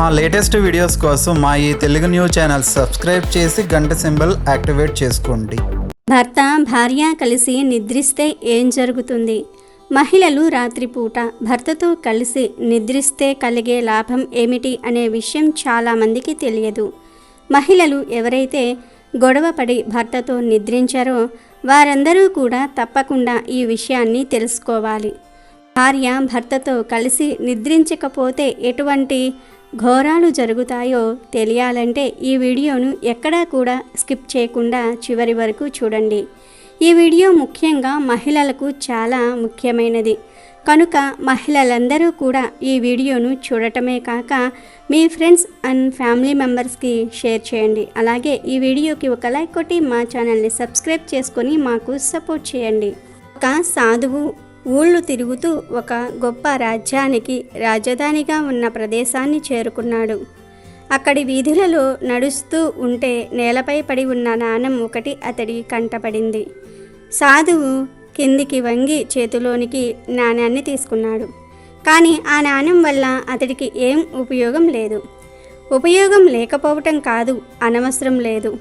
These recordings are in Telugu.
మా లేటెస్ట్ వీడియోస్ కోసం మా ఈ తెలుగు న్యూస్ ఛానల్ సబ్స్క్రైబ్ చేసి గంట సింబల్ యాక్టివేట్ చేసుకోండి. భర్త భార్య కలిసి నిద్రిస్తే ఏం జరుగుతుంది? మహిళలు రాత్రిపూట భర్తతో కలిసి నిద్రిస్తే కలిగే లాభం ఏమిటి అనే విషయం చాలామందికి తెలియదు. మహిళలు ఎవరైతే గొడవపడి భర్తతో నిద్రించారో వారందరూ కూడా తప్పకుండా ఈ విషయాన్ని తెలుసుకోవాలి. భార్య భర్తతో కలిసి నిద్రించకపోతే ఎటువంటి ఘోరాలు జరుగుతాయో తెలియాలంటే ఈ వీడియోను ఎక్కడా కూడా స్కిప్ చేయకుండా చివరి వరకు చూడండి. ఈ వీడియో ముఖ్యంగా మహిళలకు చాలా ముఖ్యమైనది. కనుక మహిళలందరూ కూడా ఈ వీడియోను చూడటమే కాక మీ ఫ్రెండ్స్ అండ్ ఫ్యామిలీ మెంబర్స్కి షేర్ చేయండి. అలాగే ఈ వీడియోకి ఒక లైక్ కొట్టి మా ఛానల్ని సబ్స్క్రైబ్ చేసుకొని మాకు సపోర్ట్ చేయండి. ఒక సాధువు ఊళ్ళు తిరుగుతూ ఒక గొప్ప రాజ్యానికి రాజధానిగా ఉన్న ప్రదేశాన్ని చేరుకున్నాడు. అక్కడి వీధులలో నడుస్తూ ఉంటే నేలపై పడి ఉన్న నాణం ఒకటి అతడి కంటపడింది. సాధువు కిందికి వంగి చేతిలోనికి నాణ్యాన్ని తీసుకున్నాడు. కానీ ఆ నాణ్యం వల్ల అతడికి ఏం ఉపయోగం లేదు. ఉపయోగం లేకపోవటం కాదు అనవసరం లేదు.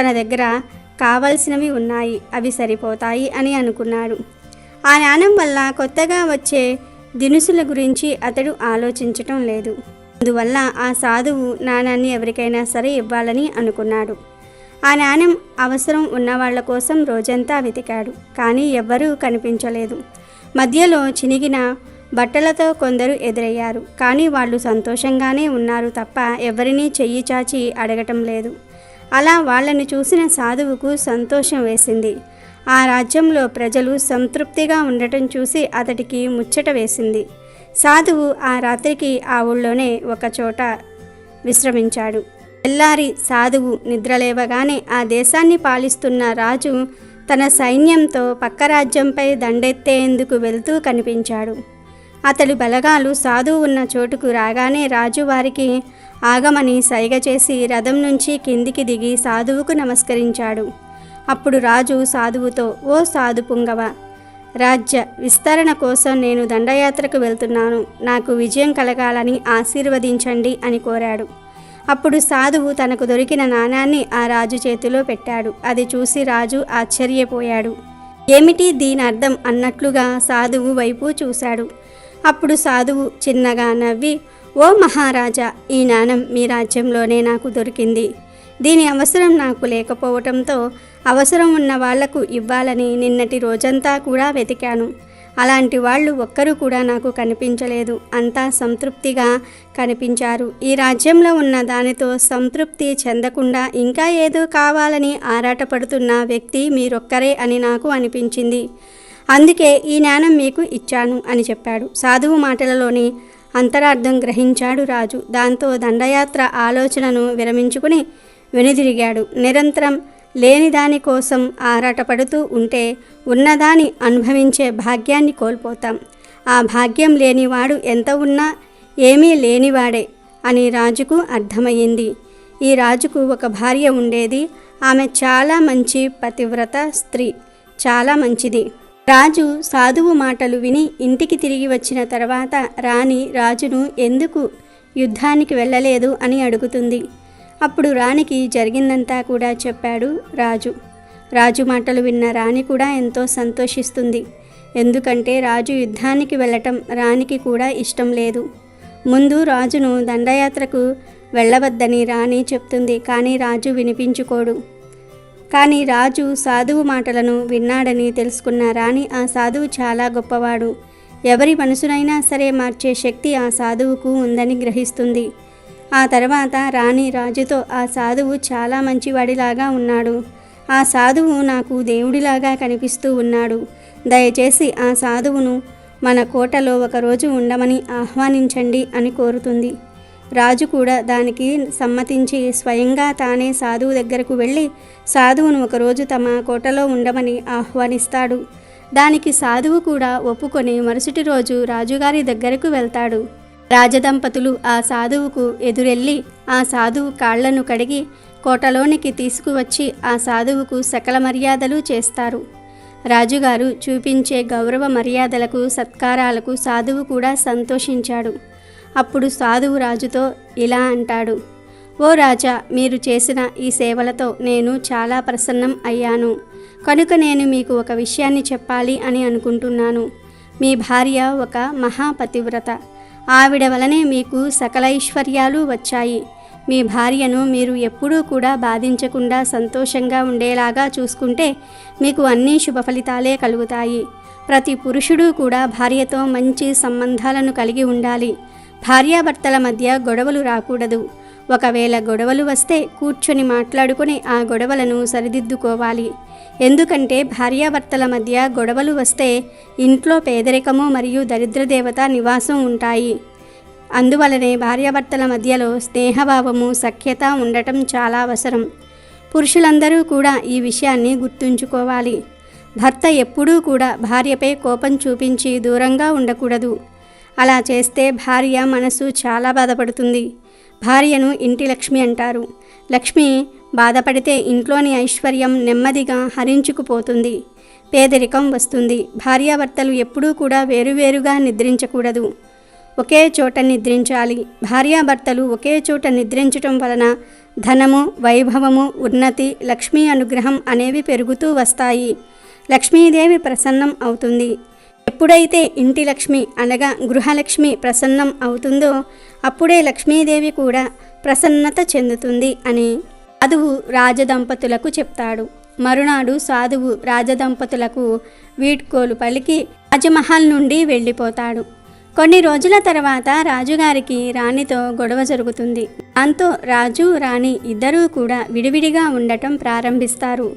తన దగ్గర కావలసినవి ఉన్నాయి అవి సరిపోతాయి అని అనుకున్నాడు. ఆ నాణం వల్ల కొత్తగా వచ్చే దినుసుల గురించి అతడు ఆలోచించటం లేదు. అందువల్ల ఆ సాధువు నాణాన్ని ఎవరికైనా సరే ఇవ్వాలని అనుకున్నాడు. ఆ నాణ్యం అవసరం ఉన్నవాళ్ళ కోసం రోజంతా వెతికాడు కానీ ఎవ్వరూ కనిపించలేదు. మధ్యలో చినిగిన బట్టలతో కొందరు ఎదురయ్యారు కానీ వాళ్ళు సంతోషంగానే ఉన్నారు తప్ప ఎవరినీ చెయ్యి చాచి అడగటం లేదు. అలా వాళ్ళని చూసిన సాధువుకు సంతోషం వేసింది. ఆ రాజ్యంలో ప్రజలు సంతృప్తిగా ఉండటం చూసి అతడికి ముచ్చట వేసింది. సాధువు ఆ రాత్రికి ఆ ఊళ్ళోనే ఒకచోట విశ్రమించాడు. తెల్లారి సాధువు నిద్రలేవగానే ఆ దేశాన్ని పాలిస్తున్న రాజు తన సైన్యంతో పక్క రాజ్యంపై దండెత్తేందుకు వెళ్తూ కనిపించాడు. అతడి బలగాలు సాధువు ఉన్న చోటుకు రాగానే రాజు వారికి ఆగమని సైగ చేసి రథం నుంచి కిందికి దిగి సాధువుకు నమస్కరించాడు. అప్పుడు రాజు సాధువుతో ఓ సాధు పుంగవ రాజ్య విస్తరణ కోసం నేను దండయాత్రకు వెళ్తున్నాను. నాకు విజయం కలగాలని ఆశీర్వదించండి అని కోరాడు. అప్పుడు సాధువు తనకు దొరికిన నాణాన్ని ఆ రాజు చేతిలో పెట్టాడు. అది చూసి రాజు ఆశ్చర్యపోయాడు. ఏమిటి దీని అర్థం అన్నట్లుగా సాధువు వైపు చూశాడు. అప్పుడు సాధువు చిన్నగా నవ్వి ఓ మహారాజా ఈ నాణం మీ రాజ్యంలోనే నాకు దొరికింది. దీని అవసరం నాకు లేకపోవటంతో అవసరం ఉన్న వాళ్ళకు ఇవ్వాలని నిన్నటి రోజంతా కూడా వెతికాను. అలాంటి వాళ్ళు ఒక్కరూ కూడా నాకు కనిపించలేదు. అంతా సంతృప్తిగా కనిపించారు. ఈ రాజ్యంలో ఉన్న దానితో సంతృప్తి చెందకుండా ఇంకా ఏదో కావాలని ఆరాటపడుతున్న వ్యక్తి మీరొక్కరే అని నాకు అనిపించింది. అందుకే ఈ జ్ఞానం మీకు ఇచ్చాను అని చెప్పాడు. సాధువు మాటలలోని అంతరార్థం గ్రహించాడు రాజు. దాంతో దండయాత్ర ఆలోచనను విరమించుకుని వెనుదిరిగాడు. నిరంతరం లేని దాని కోసం ఆరాటపడుతూ ఉంటే ఉన్నదాని అనుభవించే భాగ్యాన్ని కోల్పోతాం. ఆ భాగ్యం లేనివాడు ఎంత ఉన్నా ఏమీ లేనివాడే అని రాజుకు అర్థమయ్యింది. ఈ రాజుకు ఒక భార్య ఉండేది. ఆమె చాలా మంచి పతివ్రత స్త్రీ. చాలా మంచిది. రాజు సాధువు మాటలు విని ఇంటికి తిరిగి వచ్చిన తర్వాత రాణి రాజును ఎందుకు యుద్ధానికి వెళ్ళలేదు అని అడుగుతుంది. అప్పుడు రాణికి జరిగిందంతా కూడా చెప్పాడు రాజు. రాజు మాటలు విన్న రాణి కూడా ఎంతో సంతోషిస్తుంది. ఎందుకంటే రాజు యుద్ధానికి వెళ్ళటం రాణికి కూడా ఇష్టం లేదు. ముందు రాజును దండయాత్రకు వెళ్ళవద్దని రాణి చెప్తుంది. కానీ రాజు వినిపించుకోడు. కానీ రాజు సాధువు మాటలను విన్నాడని తెలుసుకున్న రాణి ఆ సాధువు చాలా గొప్పవాడు. ఎవరి మనసునైనా సరే మార్చే శక్తి ఆ సాధువుకు ఉందని గ్రహిస్తుంది. ఆ తర్వాత రాణి రాజుతో ఆ సాధువు చాలా మంచివాడిలాగా ఉన్నాడు. ఆ సాధువు నాకు దేవుడిలాగా కనిపిస్తూ ఉన్నాడు. దయచేసి ఆ సాధువును మన కోటలో ఒకరోజు ఉండమని ఆహ్వానించండి అని కోరుతుంది. రాజు కూడా దానికి సమ్మతించి స్వయంగా తానే సాధువు దగ్గరకు వెళ్ళి సాధువును ఒకరోజు తమ కోటలో ఉండమని ఆహ్వానిస్తాడు. దానికి సాధువు కూడా ఒప్పుకొని మరుసటి రోజు రాజుగారి దగ్గరకు వెళ్తాడు. రాజదంపతులు ఆ సాధువుకు ఎదురెళ్ళి ఆ సాధువు కాళ్ళను కడిగి కోటలోనికి తీసుకువచ్చి ఆ సాధువుకు సకల మర్యాదలు చేస్తారు. రాజుగారు చూపించే గౌరవ మర్యాదలకు సత్కారాలకు సాధువు కూడా సంతోషించాడు. అప్పుడు సాధువు రాజుతో ఇలా అంటాడు ఓ రాజా మీరు చేసిన ఈ సేవలతో నేను చాలా ప్రసన్నం అయ్యాను. కనుక నేను మీకు ఒక విషయాన్ని చెప్పాలి అని అనుకుంటున్నాను. మీ భార్య ఒక మహాపతివ్రత. ఆవిడ వలనే మీకు సకల ఐశ్వర్యాలు వచ్చాయి. మీ భార్యను మీరు ఎప్పుడూ కూడా బాధించకుండా సంతోషంగా ఉండేలాగా చూసుకుంటే మీకు అన్ని శుభ ఫలితాలే కలుగుతాయి. ప్రతి పురుషుడు కూడా భార్యతో మంచి సంబంధాలను కలిగి ఉండాలి. భార్యాభర్తల మధ్య గొడవలు రాకూడదు. ఒకవేళ గొడవలు వస్తే కూర్చొని మాట్లాడుకుని ఆ గొడవలను సరిదిద్దుకోవాలి. ఎందుకంటే భార్యాభర్తల మధ్య గొడవలు వస్తే ఇంట్లో పేదరికము మరియు దరిద్రదేవత నివాసం ఉంటాయి. అందువలనే భార్యాభర్తల మధ్యలో స్నేహభావము సఖ్యత ఉండటం చాలా అవసరం. పురుషులందరూ కూడా ఈ విషయాన్ని గుర్తుంచుకోవాలి. భర్త ఎప్పుడూ కూడా భార్యపై కోపం చూపించి దూరంగా ఉండకూడదు. అలా చేస్తే భార్య మనసు చాలా బాధపడుతుంది. భార్యను ఇంటి లక్ష్మి అంటారు. లక్ష్మి బాధపడితే ఇంట్లోని ఐశ్వర్యం నెమ్మదిగా హరించుకుపోతుంది. పేదరికం వస్తుంది. భార్యాభర్తలు ఎప్పుడూ కూడా వేరువేరుగా నిద్రించకూడదు. ఒకే చోట నిద్రించాలి. భార్యాభర్తలు ఒకే చోట నిద్రించటం వలన ధనము వైభవము ఉన్నతి లక్ష్మీ అనుగ్రహం అనేవి పెరుగుతూ వస్తాయి. లక్ష్మీదేవి ప్రసన్నం అవుతుంది. ఎప్పుడైతే ఇంటి లక్ష్మి అనగా గృహలక్ష్మి ప్రసన్నం అవుతుందో అప్పుడే లక్ష్మీదేవి కూడా ప్రసన్నత చెందుతుంది అని సాధువు రాజదంపతులకు చెప్తాడు. మరునాడు సాధువు రాజదంపతులకు వీడ్కోలు పలికి రాజమహల్ నుండి వెళ్ళిపోతాడు. కొన్ని రోజుల తర్వాత రాజుగారికి రాణితో గొడవ జరుగుతుంది. దాంతో రాజు రాణి ఇద్దరూ కూడా విడివిడిగా ఉండటం ప్రారంభిస్తారు.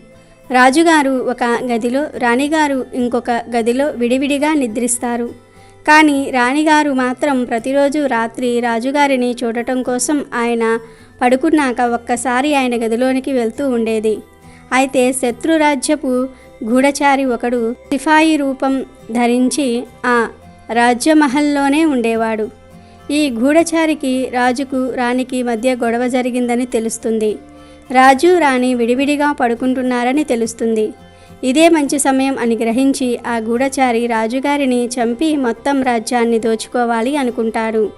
రాజుగారు ఒక గదిలో రాణిగారు ఇంకొక గదిలో విడివిడిగా నిద్రిస్తారు. కానీ రాణిగారు మాత్రం ప్రతిరోజు రాత్రి రాజుగారిని చూడటం కోసం ఆయన పడుకున్నాక ఒక్కసారి ఆయన గదిలోనికి వెళ్తూ ఉండేది. అయితే శత్రురాజ్యపు గూఢచారి ఒకడు సిఫాయి రూపం ధరించి ఆ రాజ్యమహల్లోనే ఉండేవాడు. ఈ గూఢచారికి రాజుకు రాణికి మధ్య గొడవ జరిగిందని తెలుస్తుంది. రాజు రాణి విడివిడిగా పడుకుంటున్నారని తెలుస్తుంది. ఇదే మంచి సమయం అని గ్రహించి ఆ గూఢచారి రాజుగారిని చంపి మొత్తం రాజ్యాన్ని దోచుకోవాలి అనుకుంటాడు.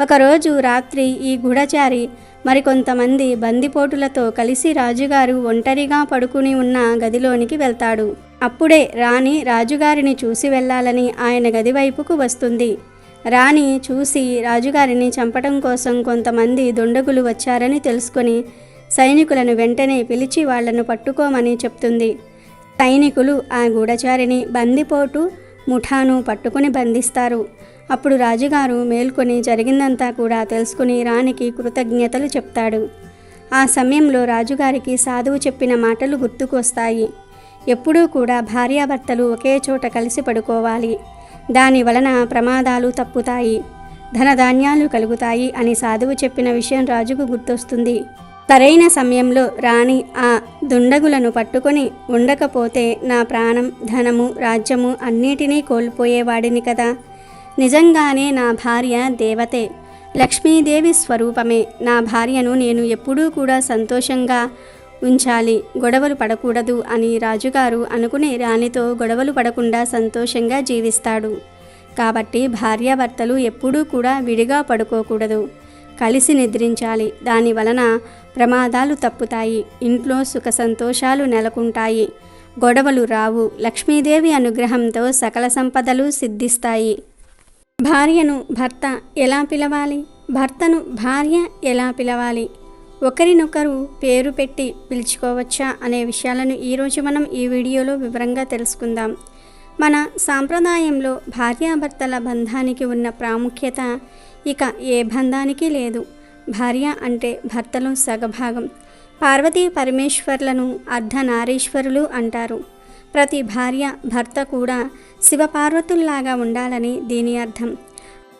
ఒకరోజు రాత్రి ఈ గూఢచారి మరికొంతమంది బందిపోటులతో కలిసి రాజుగారు ఒంటరిగా పడుకుని ఉన్న గదిలోనికి వెళ్తాడు. అప్పుడే రాణి రాజుగారిని చూసి వెళ్ళాలని ఆయన గది వైపుకు వస్తుంది. రాణి చూసి రాజుగారిని చంపటం కోసం కొంతమంది దుండగులు వచ్చారని తెలుసుకొని సైనికులను వెంటనే పిలిచి వాళ్ళను పట్టుకోమని చెప్తుంది. సైనికులు ఆ గూఢచారిని బందిపోటు ముఠాను పట్టుకుని బంధిస్తారు. అప్పుడు రాజుగారు మేల్కొని జరిగిందంతా కూడా తెలుసుకుని రాణికి కృతజ్ఞతలు చెప్తాడు. ఆ సమయంలో రాజుగారికి సాధువు చెప్పిన మాటలు గుర్తుకొస్తాయి. ఎప్పుడూ కూడా భార్యాభర్తలు ఒకే చోట కలిసి పడుకోవాలి. దాని వలన ప్రమాదాలు తప్పుతాయి. ధనధాన్యాలు కలుగుతాయి అని సాధువు చెప్పిన విషయం రాజుకు గుర్తొస్తుంది. సరైన సమయంలో రాణి ఆ దుండగులను పట్టుకొని ఉండకపోతే నా ప్రాణం ధనము రాజ్యము అన్నిటినీ కోల్పోయేవాడిని కదా. నిజంగానే నా భార్య దేవతే. లక్ష్మీదేవి స్వరూపమే. నా భార్యను నేను ఎప్పుడూ కూడా సంతోషంగా ఉంచాలి. గొడవలు పడకూడదు అని రాజుగారు అనుకుని రాణితో గొడవలు పడకుండా సంతోషంగా జీవిస్తాడు. కాబట్టి భార్యాభర్తలు ఎప్పుడూ కూడా విడిగా పడుకోకూడదు. కలిసి నిద్రించాలి. దాని వలన ప్రమాదాలు తప్పుతాయి. ఇంట్లో సుఖ సంతోషాలు నెలకొంటాయి. గొడవలు రావు. లక్ష్మీదేవి అనుగ్రహంతో సకల సంపదలు సిద్ధిస్తాయి. భార్యను భర్త ఎలా పిలవాలి? భర్తను భార్య ఎలా పిలవాలి? ఒకరినొకరు పేరు పెట్టి పిలుచుకోవచ్చా అనే విషయాలను ఈరోజు మనం ఈ వీడియోలో వివరంగా తెలుసుకుందాం. మన సాంప్రదాయంలో భార్యాభర్తల బంధానికి ఉన్న ప్రాముఖ్యత ఇక ఏ బంధానికి లేదు. భార్య అంటే భర్తలో సగభాగం. పార్వతీ పరమేశ్వర్లను అర్ధనారీశ్వరులు అంటారు. ప్రతి భార్య భర్త కూడా శివపార్వతుల్లాగా ఉండాలని దీని అర్థం.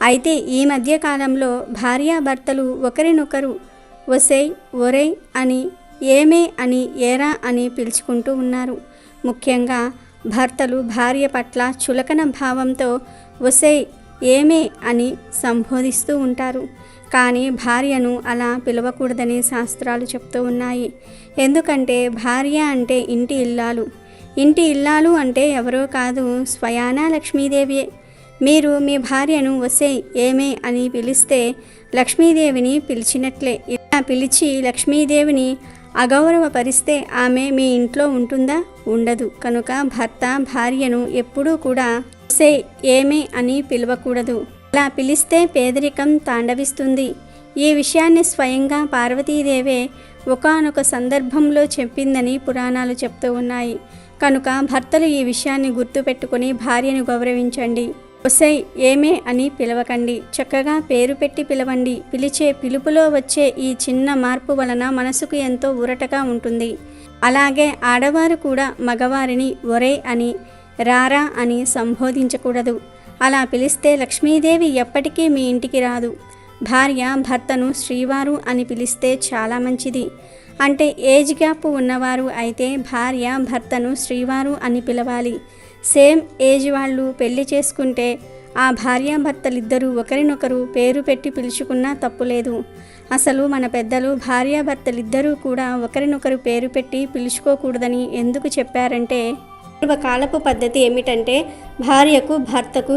అయితే ఈ మధ్య కాలంలో భార్యాభర్తలు ఒకరినొకరు ఒసై ఒరై అని ఏమే అని ఏరా అని పిలుచుకుంటూ ఉన్నారు. ముఖ్యంగా భర్తలు భార్య పట్ల చులకన భావంతో ఒసై ఏమే అని సంబోధిస్తూ ఉంటారు. కానీ భార్యను అలా పిలవకూడదని శాస్త్రాలు చెప్తూ ఉన్నాయి. ఎందుకంటే భార్య అంటే ఇంటి ఇల్లాలు. ఇంటి ఇల్లాలు అంటే ఎవరో కాదు స్వయానా లక్ష్మీదేవియే. మీరు మీ భార్యను వసే ఏమే అని పిలిస్తే లక్ష్మీదేవిని పిలిచినట్లే. ఇలా పిలిచి లక్ష్మీదేవిని అగౌరవపరిస్తే ఆమె మీ ఇంట్లో ఉంటుందా? ఉండదు. కనుక భర్త భార్యను ఎప్పుడూ కూడా వసే ఏమే అని పిలవకూడదు. అలా పిలిస్తే పేదరికం తాండవిస్తుంది. ఈ విషయాన్ని స్వయంగా పార్వతీదేవే ఒకానొక సందర్భంలో చెప్పిందని పురాణాలు చెప్తూ ఉన్నాయి. కనుక భర్తలు ఈ విషయాన్ని గుర్తుపెట్టుకుని భార్యను గౌరవించండి. ఒసై ఏమే అని పిలవకండి. చక్కగా పేరు పెట్టి పిలవండి. పిలిచే పిలుపులో వచ్చే ఈ చిన్న మార్పు వలన మనసుకు ఎంతో ఊరటగా ఉంటుంది. అలాగే ఆడవారు కూడా మగవారిని ఒరే అని రారా అని సంబోధించకూడదు. అలా పిలిస్తే లక్ష్మీదేవి ఎప్పటికీ మీ ఇంటికి రాదు. భార్య భర్తను శ్రీవారు అని పిలిస్తే చాలా మంచిది. అంటే ఏజ్ గ్యాప్ ఉన్నవారు అయితే భార్య భర్తను శ్రీవారు అని పిలవాలి. సేమ్ ఏజ్ వాళ్ళు పెళ్ళి చేసుకుంటే ఆ భార్యాభర్తలిద్దరూ ఒకరినొకరు పేరు పెట్టి పిలుచుకున్నా తప్పులేదు అసలు మన పెద్దలు భార్యాభర్తలిద్దరూ కూడా ఒకరినొకరు పేరు పెట్టి పిలుచుకోకూడదని ఎందుకు చెప్పారంటే పూర్వకాలపు పద్ధతి ఏమిటంటే భార్యకు భర్తకు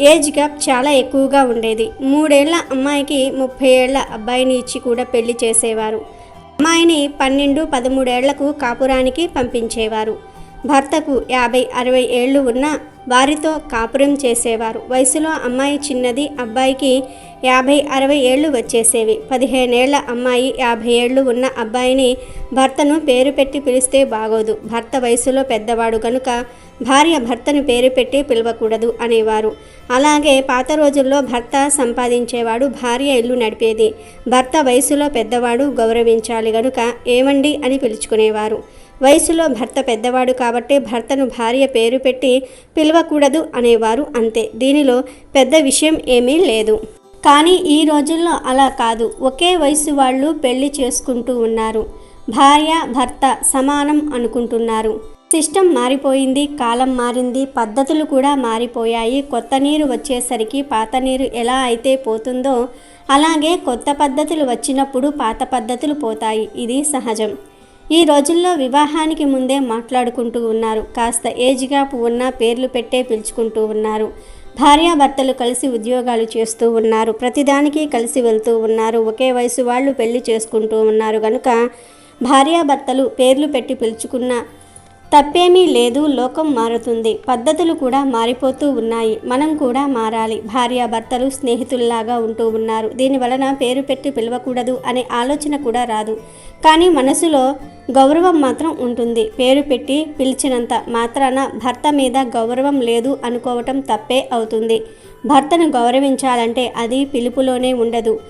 ఏజ్ గ్యాప్ చాలా ఎక్కువగా ఉండేది. మూడేళ్ళ అమ్మాయికి ముప్పై ఏళ్ళ అబ్బాయిని ఇచ్చి కూడా పెళ్ళి చేసేవారు. అమ్మాయిని పన్నెండు పదమూడేళ్ళకు కాపురానికి పంపించేవారు. భర్తకు యాభై అరవై ఏళ్ళు ఉన్న వారితో కాపురం చేసేవారు. వయసులో అమ్మాయి చిన్నది అబ్బాయికి యాభై అరవై ఏళ్ళు వచ్చేసేవి. పదిహేనేళ్ళ అమ్మాయి యాభై ఏళ్ళు ఉన్న అబ్బాయిని భర్తను పేరు పెట్టి పిలిస్తే బాగోదు. భర్త వయసులో పెద్దవాడు కనుక భార్య భర్తను పేరు పెట్టి పిలవకూడదు అనేవారు. అలాగే పాత రోజుల్లో భర్త సంపాదించేవాడు భార్య ఇల్లు నడిపేది. భర్త వయసులో పెద్దవాడు గౌరవించాలి గనుక ఏమండి అని పిలుచుకునేవారు. వయసులో భర్త పెద్దవాడు కాబట్టి భర్తను భార్య పేరు పెట్టి పిలవకూడదు అనేవారు అంతే. దీనిలో పెద్ద విషయం ఏమీ లేదు. కానీ ఈ రోజుల్లో అలా కాదు. ఒకే వయసు వాళ్ళు పెళ్ళి చేసుకుంటూ ఉన్నారు. భార్య భర్త సమానం అనుకుంటున్నారు. సిస్టమ్ మారిపోయింది కాలం మారింది పద్ధతులు కూడా మారిపోయాయి. కొత్త నీరు వచ్చేసరికి పాత నీరు ఎలా అయితే పోతుందో అలాగే కొత్త పద్ధతులు వచ్చినప్పుడు పాత పద్ధతులు పోతాయి. ఇది సహజం. ఈ రోజుల్లో వివాహానికి ముందే మాట్లాడుకుంటూ ఉన్నారు. కాస్త ఏజ్ గ్యాప్ ఉన్న పేర్లు పెట్టే పిలుచుకుంటూ ఉన్నారు. భార్యాభర్తలు కలిసి ఉద్యోగాలు చేస్తూ ఉన్నారు. ప్రతిదానికి కలిసి వెళ్తూ ఉన్నారు. ఒకే వయసు వాళ్ళు పెళ్ళి చేసుకుంటూ ఉన్నారు. కనుక భార్యాభర్తలు పేర్లు పెట్టి పిలుచుకున్న తప్పేమీ లేదు లోకం మారుతుంది. పద్ధతులు కూడా మారిపోతూ ఉన్నాయి. మనం కూడా మారాలి. భార్యాభర్తలు స్నేహితుల్లాగా ఉంటూ ఉన్నారు. దీని వలన పేరు పెట్టి పిలవకూడదు అనే ఆలోచన కూడా రాదు. కానీ మనసులో గౌరవం మాత్రం ఉంటుంది. పేరు పెట్టి పిలిచినంత మాత్రాన భర్త మీద గౌరవం లేదు అనుకోవటం తప్పే అవుతుంది. భర్తను గౌరవించాలంటే అది పిలుపులోనే ఉండదు.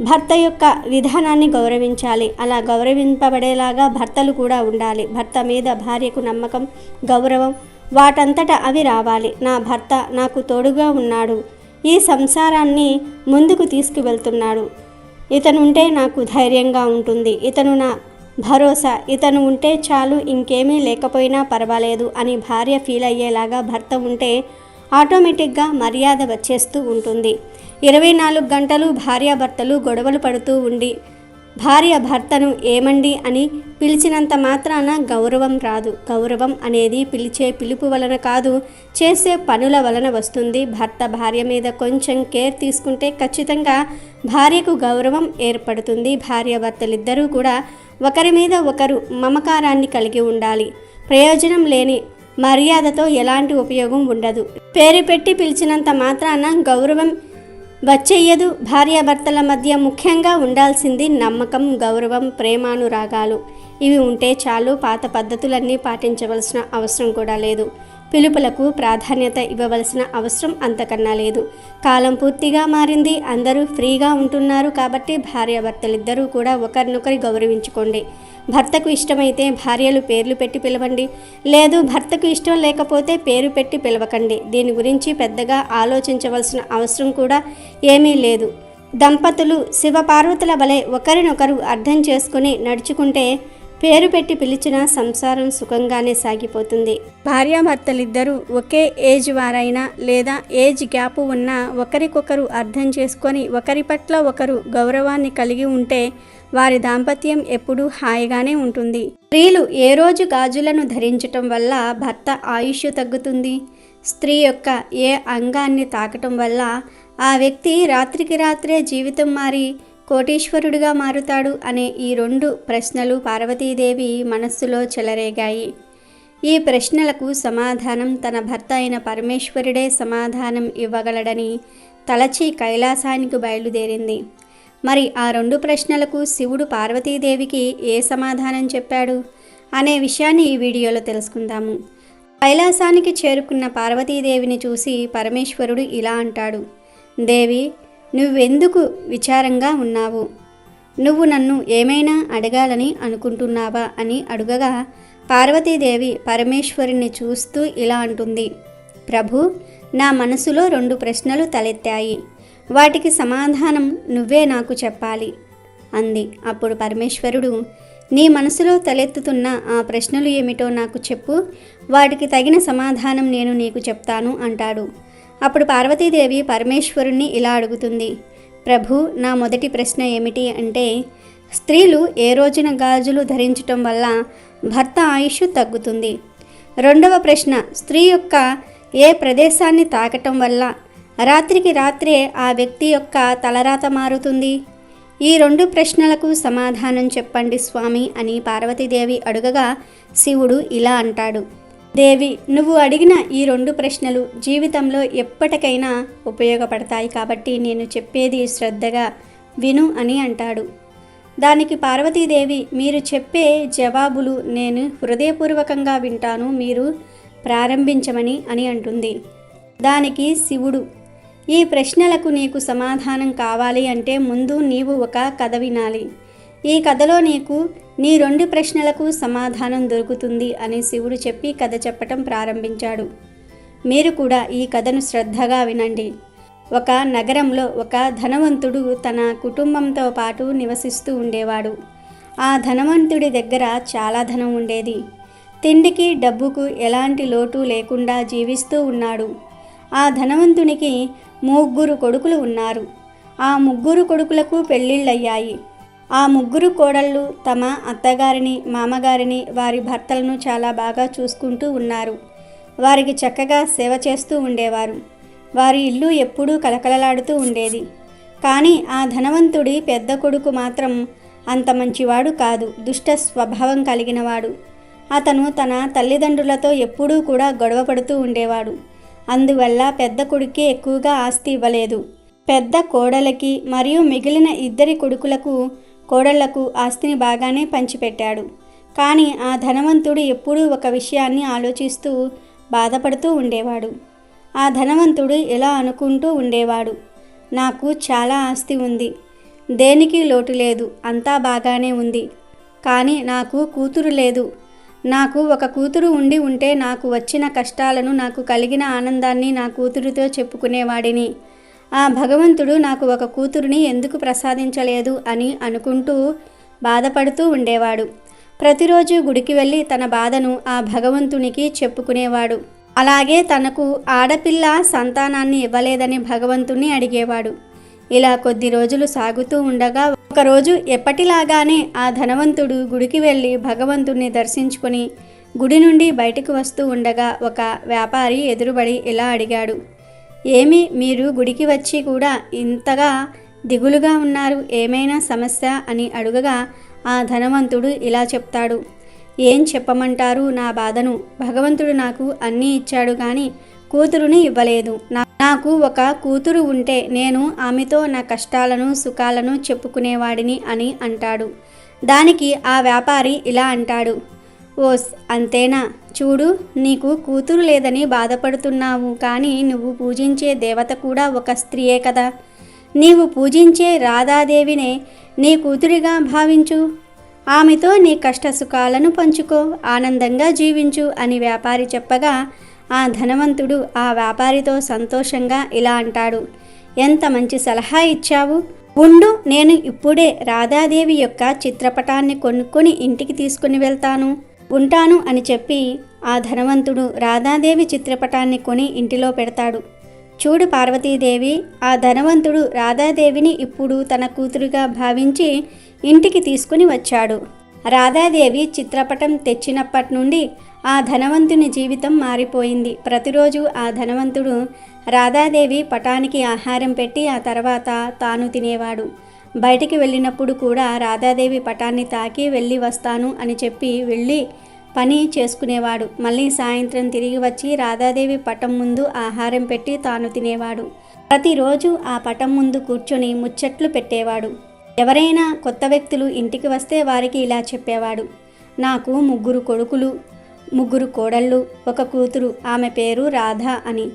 భర్త యొక్క విధానాన్ని గౌరవించాలి. అలా గౌరవింపబడేలాగా భర్తలు కూడా ఉండాలి. భర్త మీద భార్యకు నమ్మకం గౌరవం వాటంతట అవి రావాలి. నా భర్త నాకు తోడుగా ఉన్నాడు. ఈ సంసారాన్ని ముందుకు తీసుకువెళ్తున్నాడు. ఇతను ఉంటే నాకు ధైర్యంగా ఉంటుంది. ఇతను నా భరోసా. ఇతను ఉంటే చాలు ఇంకేమీ లేకపోయినా పర్వాలేదు అని భార్య ఫీల్ అయ్యేలాగా భర్త ఉంటే ఆటోమేటిక్గా మర్యాద వచ్చేస్తూ ఉంటుంది. ఇరవై నాలుగు గంటలు భార్యాభర్తలు గొడవలు పడుతూ ఉండి భార్య భర్తను ఏమండి అని పిలిచినంత మాత్రాన గౌరవం రాదు. గౌరవం అనేది పిలిచే పిలుపు వలన కాదు చేసే పనుల వలన వస్తుంది. భర్త భార్య మీద కొంచెం కేర్ తీసుకుంటే ఖచ్చితంగా భార్యకు గౌరవం ఏర్పడుతుంది. భార్య భర్తలిద్దరూ కూడా ఒకరి మీద ఒకరు మమకారాన్ని కలిగి ఉండాలి. ప్రయోజనం లేని మర్యాదతో ఎలాంటి ఉపయోగం ఉండదు. పేరు పెట్టి పిలిచినంత మాత్రాన గౌరవం వచ్చేయదు. భార్యాభర్తల మధ్య ముఖ్యంగా ఉండాల్సింది నమ్మకం గౌరవం ప్రేమానురాగాలు. ఇవి ఉంటే చాలు పాత పద్ధతులన్నీ పాటించవలసిన అవసరం కూడా లేదు. పిలుపులకు ప్రాధాన్యత ఇవ్వవలసిన అవసరం అంతకన్నా లేదు. కాలం పూర్తిగా మారింది. అందరూ ఫ్రీగా ఉంటున్నారు కాబట్టి భార్యాభర్తలిద్దరూ కూడా ఒకరినొకరి గౌరవించుకోండి. భర్తకు ఇష్టమైతే భార్యలు పేర్లు పెట్టి పిలవండి. లేదు భర్తకు ఇష్టం లేకపోతే పేరు పెట్టి పిలవకండి. దీని గురించి పెద్దగా ఆలోచించవలసిన అవసరం కూడా ఏమీ లేదు. దంపతులు శివపార్వతుల వలె ఒకరినొకరు అర్థం చేసుకుని నడుచుకుంటే పేరు పెట్టి పిలిచిన సంసారం సుఖంగానే సాగిపోతుంది. భార్యాభర్తలిద్దరూ ఒకే ఏజ్ వారైనా లేదా ఏజ్ గ్యాప్ ఉన్నా ఒకరికొకరు అర్థం చేసుకొని ఒకరి పట్ల ఒకరు గౌరవాన్ని కలిగి ఉంటే వారి దాంపత్యం ఎప్పుడూ హాయిగానే ఉంటుంది. స్త్రీలు ఏ రోజు గాజులను ధరించటం వల్ల భర్త ఆయుష్ తగ్గుతుంది? స్త్రీ యొక్క ఏ అంగాన్ని తాకటం వల్ల ఆ వ్యక్తి రాత్రికి రాత్రే జీవితం మారి కోటీశ్వరుడిగా మారుతాడు అనే ఈ రెండు ప్రశ్నలు పార్వతీదేవి మనస్సులో చెలరేగాయి. ఈ ప్రశ్నలకు సమాధానం తన భర్త అయిన పరమేశ్వరుడే సమాధానం ఇవ్వగలడని తలచి కైలాసానికి బయలుదేరింది. మరి ఆ రెండు ప్రశ్నలకు శివుడు పార్వతీదేవికి ఏ సమాధానం చెప్పాడు అనే విషయాన్ని ఈ వీడియోలో తెలుసుకుందాము. కైలాసానికి చేరుకున్న పార్వతీదేవిని చూసి పరమేశ్వరుడు ఇలా అంటాడు. దేవి నువ్వెందుకు విచారంగా ఉన్నావు? నువ్వు నన్ను ఏమైనా అడగాలని అనుకుంటున్నావా అని అడుగగా పార్వతీదేవి పరమేశ్వరుని చూస్తూ ఇలా అంటుంది. ప్రభు నా మనసులో రెండు ప్రశ్నలు తలెత్తాయి. వాటికి సమాధానం నువ్వే నాకు చెప్పాలి అంది. అప్పుడు పరమేశ్వరుడు నీ మనసులో తలెత్తుతున్న ఆ ప్రశ్నలు ఏమిటో నాకు చెప్పు. వాటికి తగిన సమాధానం నేను నీకు చెప్తాను అంటాడు. అప్పుడు పార్వతీదేవి పరమేశ్వరుణ్ణి ఇలా అడుగుతుంది. ప్రభు నా మొదటి ప్రశ్న ఏమిటి అంటే స్త్రీలు ఏ రోజున గాజులు ధరించటం వల్ల భర్త ఆయుష్ తగ్గుతుంది? రెండవ ప్రశ్న స్త్రీ యొక్క ఏ ప్రదేశాన్ని తాకటం వల్ల రాత్రికి రాత్రే ఆ వ్యక్తి యొక్క తలరాత మారుతుంది? ఈ రెండు ప్రశ్నలకు సమాధానం చెప్పండి స్వామి అని పార్వతీదేవి అడుగగా శివుడు ఇలా అంటాడు. దేవి నువ్వు అడిగిన ఈ రెండు ప్రశ్నలు జీవితంలో ఎప్పటికైనా ఉపయోగపడతాయి కాబట్టి నేను చెప్పేది శ్రద్ధగా విను అని అంటాడు. దానికి పార్వతీదేవి మీరు చెప్పే జవాబులు నేను హృదయపూర్వకంగా వింటాను మీరు ప్రారంభించమని అని అంటుంది. దానికి శివుడు ఈ ప్రశ్నలకు నీకు సమాధానం కావాలి అంటే ముందు నీవు ఒక కథ వినాలి. ఈ కథలో నీకు నీ రెండు ప్రశ్నలకు సమాధానం దొరుకుతుంది అని శివుడు చెప్పి కథ చెప్పటం ప్రారంభించాడు. మీరు కూడా ఈ కథను శ్రద్ధగా వినండి. ఒక నగరంలో ఒక ధనవంతుడు తన కుటుంబంతో పాటు నివసిస్తూ ఉండేవాడు. ఆ ధనవంతుడి దగ్గర చాలా ధనం ఉండేది. తిండికి డబ్బుకు ఎలాంటి లోటు లేకుండా జీవిస్తూ ఉన్నాడు. ఆ ధనవంతునికి ముగ్గురు కొడుకులు ఉన్నారు. ఆ ముగ్గురు కొడుకులకు పెళ్ళిళ్ళయ్యాయి. ఆ ముగ్గురు కోడళ్ళు తమ అత్తగారిని మామగారిని వారి భర్తలను చాలా బాగా చూసుకుంటూ ఉన్నారు. వారికి చక్కగా సేవ చేస్తూ ఉండేవారు. వారి ఇల్లు ఎప్పుడూ కలకలలాడుతూ ఉండేది. కానీ ఆ ధనవంతుడి పెద్ద కొడుకు మాత్రం అంత మంచివాడు కాదు. దుష్ట స్వభావం కలిగినవాడు. అతను తన తల్లిదండ్రులతో ఎప్పుడూ కూడా గొడవ పడుతూ ఉండేవాడు. అందువల్ల పెద్ద కొడుకే ఎక్కువగా ఆస్తి ఇవ్వలేదు. పెద్ద కోడలకి మరియు మిగిలిన ఇద్దరి కొడుకులకు కోడళ్ళకు ఆస్తిని బాగానే పంచిపెట్టాడు. కానీ ఆ ధనవంతుడు ఎప్పుడూ ఒక విషయాన్ని ఆలోచిస్తూ బాధపడుతూ ఉండేవాడు. ఆ ధనవంతుడు ఎలా అనుకుంటూ ఉండేవాడు? నాకు చాలా ఆస్తి ఉంది. దేనికి లోటు లేదు? అంతా బాగానే ఉంది. కానీ నాకు కూతురు లేదు. నాకు ఒక కూతురు ఉండి ఉంటే నాకు వచ్చిన కష్టాలను నాకు కలిగిన ఆనందాన్ని నా కూతురుతో చెప్పుకునేవాడిని. ఆ భగవంతుడు నాకు ఒక కూతురుని ఎందుకు ప్రసాదించలేదు అని అనుకుంటూ బాధపడుతూ ఉండేవాడు. ప్రతిరోజు గుడికి వెళ్ళి తన బాధను ఆ భగవంతునికి చెప్పుకునేవాడు. అలాగే తనకు ఆడపిల్ల సంతానాన్ని ఇవ్వలేదని భగవంతుణ్ణి అడిగేవాడు. ఇలా కొద్ది రోజులు సాగుతూ ఉండగా ఒకరోజు ఎప్పటిలాగానే ఆ ధనవంతుడు గుడికి వెళ్ళి భగవంతుణ్ణి దర్శించుకొని గుడి నుండి బయటకు వస్తూ ఉండగా ఒక వ్యాపారి ఎదురుబడి ఇలా అడిగాడు. ఏమి మీరు గుడికి వచ్చి కూడా ఇంతగా దిగులుగా ఉన్నారు? ఏమైనా సమస్య? అని అడుగగా ఆ ధనవంతుడు ఇలా చెప్తాడు. ఏం చెప్పమంటారు నా బాధను? భగవంతుడు నాకు అన్నీ ఇచ్చాడు కానీ కూతురుని ఇవ్వలేదు. నాకు ఒక కూతురు ఉంటే నేను ఆమెతో నా కష్టాలను సుఖాలను చెప్పుకునేవాడిని అని అంటాడు. దానికి ఆ వ్యాపారి ఇలా అంటాడు. ఓస్ అంతేనా? చూడు నీకు కూతురు లేదని బాధపడుతున్నావు కానీ నువ్వు పూజించే దేవత కూడా ఒక స్త్రీయే కదా. నీవు పూజించే రాధాదేవినే నీ కూతురిగా భావించు. ఆమెతో నీ కష్ట సుఖాలను పంచుకో ఆనందంగా జీవించు అని వ్యాపారి చెప్పగా ఆ ధనవంతుడు ఆ వ్యాపారితో సంతోషంగా ఇలా అంటాడు. ఎంత మంచి సలహా ఇచ్చావు? ఉండు నేను ఇప్పుడే రాధాదేవి యొక్క చిత్రపటాన్ని కొనుక్కొని ఇంటికి తీసుకుని వెళ్తాను. ఉంటాను అని చెప్పి ఆ ధనవంతుడు రాధాదేవి చిత్రపటాన్ని కొని ఇంటిలో పెడతాడు. చూడు పార్వతీదేవి ఆ ధనవంతుడు రాధాదేవిని ఇప్పుడు తన కూతురుగా భావించి ఇంటికి తీసుకుని వచ్చాడు. రాధాదేవి చిత్రపటం తెచ్చినప్పటి నుండి ఆ ధనవంతుని జీవితం మారిపోయింది. ప్రతిరోజు ఆ ధనవంతుడు రాధాదేవి పటానికి ఆహారం పెట్టి ఆ తర్వాత తాను తినేవాడు. బయటికి వెళ్ళినప్పుడు కూడా రాధాదేవి పటాన్ని తాకి వెళ్ళి వస్తాను అని చెప్పి వెళ్ళి పని చేసుకునేవాడు. మళ్ళీ సాయంత్రం తిరిగి వచ్చి రాధాదేవి పటం ముందు ఆహారం పెట్టి తాను తినేవాడు. ప్రతిరోజు ఆ పటం ముందు కూర్చొని ముచ్చట్లు పెట్టేవాడు. ఎవరైనా కొత్త వ్యక్తులు ఇంటికి వస్తే వారికి ఇలా చెప్పేవాడు. నాకు ముగ్గురు కొడుకులు ముగ్గురు కోడళ్ళు ఒక కూతురు ఆమె పేరు రాధ అని.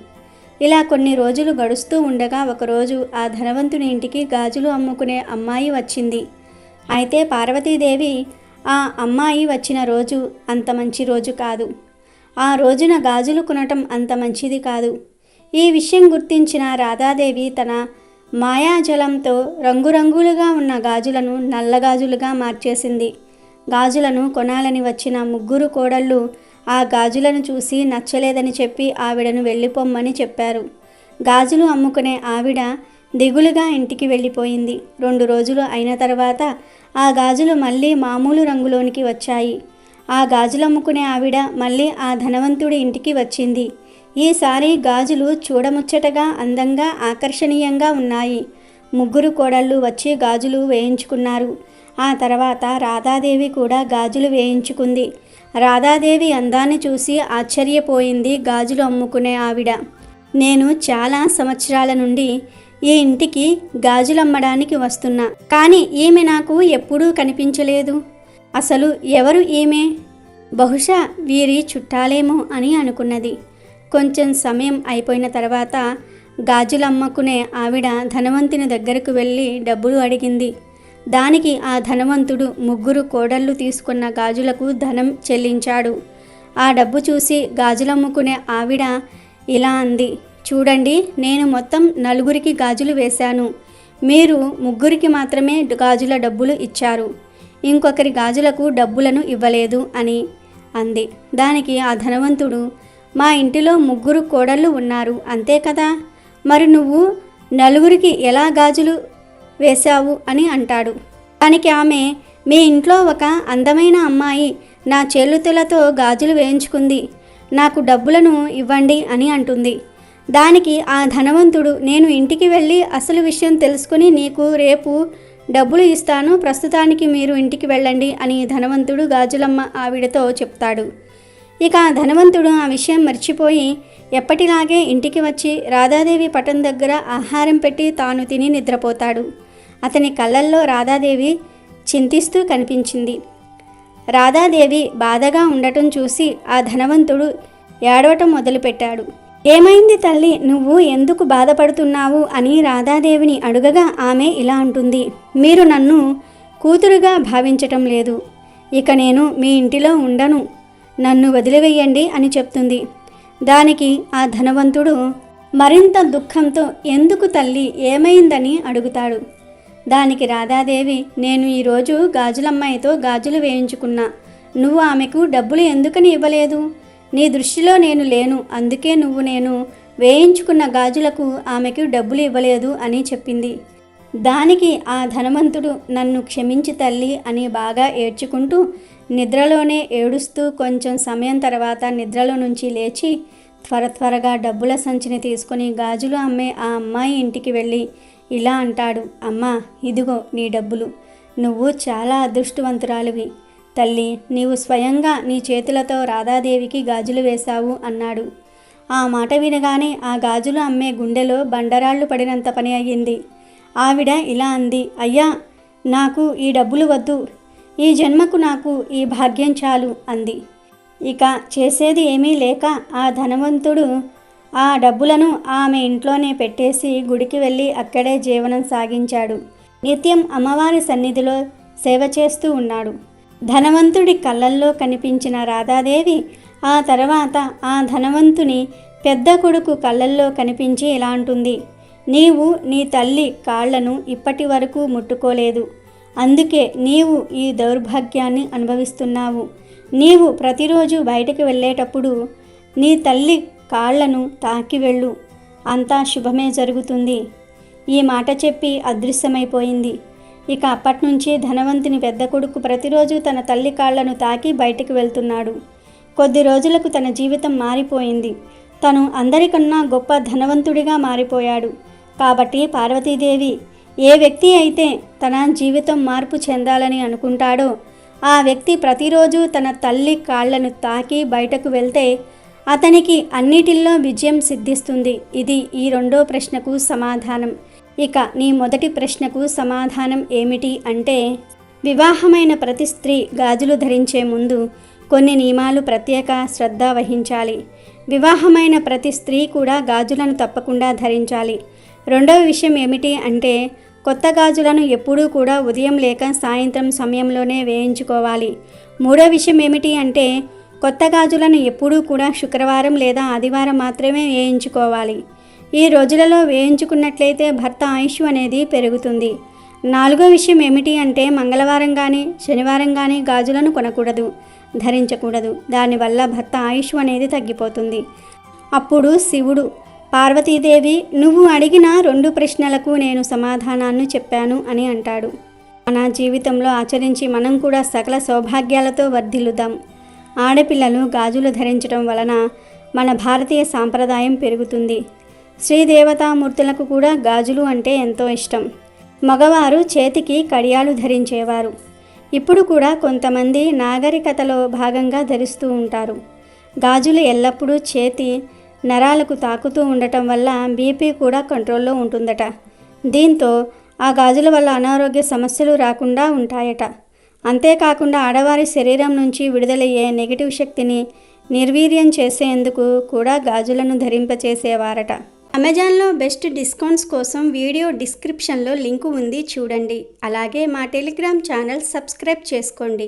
ఇలా కొన్ని రోజులు గడుస్తూ ఉండగా ఒకరోజు ఆ ధనవంతుని ఇంటికి గాజులు అమ్ముకునే అమ్మాయి వచ్చింది. అయితే పార్వతీదేవి ఆ అమ్మాయి వచ్చిన రోజు అంత మంచి రోజు కాదు. ఆ రోజున గాజులు కొనటం అంత మంచిది కాదు. ఈ విషయం గుర్తించిన రాధాదేవి తన మాయాజలంతో రంగురంగులుగా ఉన్న గాజులను నల్లగాజులుగా మార్చేసింది. గాజులను కొనాలని వచ్చిన ముగ్గురు కోడళ్ళు ఆ గాజులను చూసి నచ్చలేదని చెప్పి ఆవిడను వెళ్ళిపోమ్మని చెప్పారు. గాజులు అమ్ముకునే ఆవిడ దిగులుగా ఇంటికి వెళ్ళిపోయింది. రెండు రోజులు అయిన తర్వాత ఆ గాజులు మళ్ళీ మామూలు రంగులోనికి వచ్చాయి. ఆ గాజులు అమ్ముకునే ఆవిడ మళ్ళీ ఆ ధనవంతుడి ఇంటికి వచ్చింది. ఈసారి గాజులు చూడముచ్చటగా అందంగా ఆకర్షణీయంగా ఉన్నాయి. ముగ్గురు కోడళ్ళు వచ్చి గాజులు వేయించుకున్నారు. ఆ తర్వాత రాధాదేవి కూడా గాజులు వేయించుకుంది. రాధాదేవి అందాన్ని చూసి ఆశ్చర్యపోయింది గాజులు అమ్ముకునే ఆవిడ. నేను చాలా సంవత్సరాల నుండి ఈ ఇంటికి గాజులు అమ్మడానికి వస్తున్నా. కానీ ఈమె నాకు ఎప్పుడూ కనిపించలేదు. అసలు ఎవరు ఈమె? బహుశా వీరి చుట్టాలేమో అని అనుకున్నది. కొంచెం సమయం అయిపోయిన తర్వాత గాజులమ్మకునే ఆవిడ ధనవంతుని దగ్గరకు వెళ్ళి డబ్బులు అడిగింది. దానికి ఆ ధనవంతుడు ముగ్గురు కోడళ్ళు తీసుకున్న గాజులకు ధనం చెల్లించాడు. ఆ డబ్బు చూసి గాజులమ్ముకునే ఆవిడ ఇలా అంది చూడండి నేను మొత్తం నలుగురికి గాజులు వేశాను. మీరు ముగ్గురికి మాత్రమే గాజుల డబ్బులు ఇచ్చారు. ఇంకొకరి గాజులకు డబ్బులను ఇవ్వలేదు అని అంది. దానికి ఆ ధనవంతుడు మా ఇంటిలో ముగ్గురు కోడళ్ళు ఉన్నారు అంతే కదా? మరి నువ్వు నలుగురికి ఎలా గాజులు వేశావు అని అంటాడు. దానికి ఆమె మీ ఇంట్లో ఒక అందమైన అమ్మాయి నా చేలుతులతో గాజులు వేయించుకుంది. నాకు డబ్బులను ఇవ్వండి అని అంటుంది. దానికి ఆ ధనవంతుడు నేను ఇంటికి వెళ్ళి అసలు విషయం తెలుసుకుని నీకు రేపు డబ్బులు ఇస్తాను. ప్రస్తుతానికి మీరు ఇంటికి వెళ్ళండి అని ధనవంతుడు గాజులమ్మ ఆవిడతో చెప్తాడు. ఇక ఆ ధనవంతుడు ఆ విషయం మర్చిపోయి ఎప్పటిలాగే ఇంటికి వచ్చి రాధాదేవి పటం దగ్గర ఆహారం పెట్టి తాను తిని నిద్రపోతాడు. అతని కళ్ళల్లో రాధాదేవి చింతిస్తూ కనిపించింది. రాధాదేవి బాధగా ఉండటం చూసి ఆ ధనవంతుడు ఏడవటం మొదలుపెట్టాడు. ఏమైంది తల్లి? నువ్వు ఎందుకు బాధపడుతున్నావు? అని రాధాదేవిని అడుగగా ఆమె ఇలా అంటుంది. మీరు నన్ను కూతురుగా భావించటం లేదు. ఇక నేను మీ ఇంటిలో ఉండను. నన్ను వదిలివేయండి అని చెప్తుంది. దానికి ఆ ధనవంతుడు మరింత దుఃఖంతో ఎందుకు తల్లి? ఏమైందని? అడుగుతాడు. దానికి రాధాదేవి నేను ఈరోజు గాజులమ్మాయితో గాజులు వేయించుకున్నా. నువ్వు ఆమెకు డబ్బులు ఎందుకని ఇవ్వలేదు? నీ దృష్టిలో నేను లేను. అందుకే నువ్వు నేను వేయించుకున్న గాజులకు ఆమెకు డబ్బులు ఇవ్వలేదు అని చెప్పింది. దానికి ఆ ధనవంతుడు నన్ను క్షమించి తల్లి అని బాగా ఏడ్చుకుంటూ నిద్రలోనే ఏడుస్తూ కొంచెం సమయం తర్వాత నిద్రలో నుంచి లేచి త్వర త్వరగా డబ్బుల సంచిని తీసుకొని గాజులు అమ్మే ఆ అమ్మాయి ఇంటికి వెళ్ళి ఇలా అంటాడు. అమ్మా ఇదిగో నీ డబ్బులు. నువ్వు చాలా అదృష్టవంతురాలివి. తల్లి నీవు స్వయంగా నీ చేతులతో రాధాదేవికి గాజులు వేశావు అన్నాడు. ఆ మాట వినగానే ఆ గాజులు అమ్మే గుండెలో బండరాళ్ళు పడినంత పని అయ్యింది. ఆవిడ ఇలా అంది అయ్యా నాకు ఈ డబ్బులు వద్దు. ఈ జన్మకు నాకు ఈ భాగ్యం చాలు అంది. ఇక చేసేది ఏమీ లేక ఆ ధనవంతుడు ఆ డబ్బులను ఆమె ఇంట్లోనే పెట్టేసి గుడికి వెళ్ళి అక్కడే జీవనం సాగించాడు. నిత్యం అమ్మవారి సన్నిధిలో సేవ చేస్తూ ఉన్నాడు. ధనవంతుడి కళ్ళల్లో కనిపించిన రాధాదేవి ఆ తర్వాత ఆ ధనవంతుని పెద్ద కొడుకు కళ్ళల్లో కనిపించి ఇలా అంటుంది నీవు నీ తల్లి కాళ్ళను ఇప్పటి వరకు ముట్టుకోలేదు. అందుకే నీవు ఈ దౌర్భాగ్యాన్ని అనుభవిస్తున్నావు. నీవు ప్రతిరోజు బయటకు వెళ్ళేటప్పుడు నీ తల్లి కాళ్ళను తాకి వెళ్ళు. అంతా శుభమే జరుగుతుంది. ఈ మాట చెప్పి అదృశ్యమైపోయింది. ఇక అప్పటి నుంచి ధనవంతుని పెద్ద కొడుకు ప్రతిరోజు తన తల్లి కాళ్ళను తాకి బయటికి వెళ్తున్నాడు. కొద్ది రోజులకు తన జీవితం మారిపోయింది. తను అందరికన్నా గొప్ప ధనవంతుడిగా మారిపోయాడు. కాబట్టి పార్వతీదేవి ఏ వ్యక్తి అయితే తన జీవితం మార్పు చెందాలని అనుకుంటాడో ఆ వ్యక్తి ప్రతిరోజు తన తల్లి కాళ్ళను తాకి బయటకు వెళ్తే అతనికి అన్నిటిల్లో విజయం సిద్ధిస్తుంది. ఇది ఈ రెండో ప్రశ్నకు సమాధానం. ఇక నీ మొదటి ప్రశ్నకు సమాధానం ఏమిటి అంటే వివాహమైన ప్రతి స్త్రీ గాజులు ధరించే ముందు కొన్ని నియమాలు ప్రత్యేక శ్రద్ధ వహించాలి. వివాహమైన ప్రతి స్త్రీ కూడా గాజులను తప్పకుండా ధరించాలి. రెండవ విషయం ఏమిటి అంటే కొత్త గాజులను ఎప్పుడూ కూడా ఉదయం లేక సాయంత్రం సమయంలోనే వేయించుకోవాలి. మూడో విషయం ఏమిటి అంటే కొత్త గాజులను ఎప్పుడూ కూడా శుక్రవారం లేదా ఆదివారం మాత్రమే వేయించుకోవాలి. ఈ రోజులలో వేయించుకున్నట్లయితే భర్త ఆయుష్ అనేది పెరుగుతుంది. నాలుగో విషయం ఏమిటి అంటే మంగళవారం కానీ శనివారం కానీ గాజులను కొనకూడదు ధరించకూడదు. దానివల్ల భర్త ఆయుష్ అనేది తగ్గిపోతుంది. అప్పుడు శివుడు పార్వతీదేవి నువ్వు అడిగిన రెండు ప్రశ్నలకు నేను సమాధానాన్ని చెప్పాను అని అంటాడు. మన జీవితంలో ఆచరించి మనం కూడా సకల సౌభాగ్యాలతో వర్ధిల్లుదాం. ఆడపిల్లలు గాజులు ధరించడం వలన మన భారతీయ సాంప్రదాయం పెరుగుతుంది. శ్రీదేవతామూర్తులకు కూడా గాజులు అంటే ఎంతో ఇష్టం. మగవారు చేతికి కడియాలు ధరించేవారు. ఇప్పుడు కూడా కొంతమంది నాగరికతలో భాగంగా ధరిస్తూ ఉంటారు. గాజులు ఎల్లప్పుడూ చేతి నరాలకు తాకుతూ ఉండటం వల్ల బీపీ కూడా కంట్రోల్లో ఉంటుందట. దీంతో ఆ గాజుల వల్ల అనారోగ్య సమస్యలు రాకుండా ఉంటాయట. అంతేకాకుండా ఆడవారి శరీరం నుంచి విడుదలయ్యే నెగిటివ్ శక్తిని నిర్వీర్యం చేసేందుకు కూడా గాజులను ధరింపచేసేవారట. అమెజాన్లో బెస్ట్ డిస్కౌంట్స్ కోసం వీడియో డిస్క్రిప్షన్లో లింకు ఉంది చూడండి. అలాగే మా టెలిగ్రామ్ ఛానల్ సబ్స్క్రైబ్ చేసుకోండి.